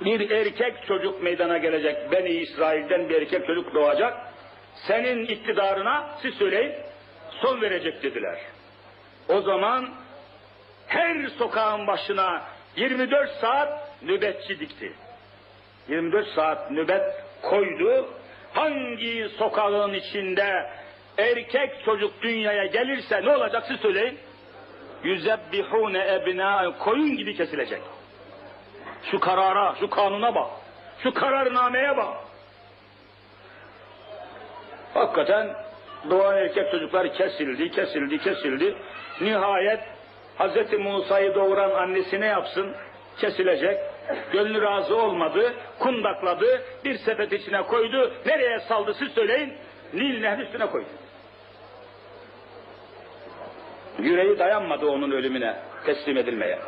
bir erkek çocuk meydana gelecek. Beni İsrail'den bir erkek çocuk doğacak. Senin iktidarına siz söyleyin son verecek dediler. O zaman her sokağın başına 24 saat nöbetçi dikti. 24 saat nöbet koydu. Hangi sokağın içinde erkek çocuk dünyaya gelirse ne olacak siz söyleyin. Yüzebbihune ebna koyun gibi kesilecek. Şu karara, şu kanuna bak. Şu kararnameye bak. Hakikaten doğan erkek çocuklar kesildi, kesildi, kesildi. Nihayet Hz. Musa'yı doğuran annesi ne yapsın? Kesilecek. Gönlü razı olmadı, kundakladı, bir sepet içine koydu. Nereye saldı siz söyleyin? Nil nehri üstüne koydu. Yüreği dayanmadı onun ölümüne, teslim edilmeye.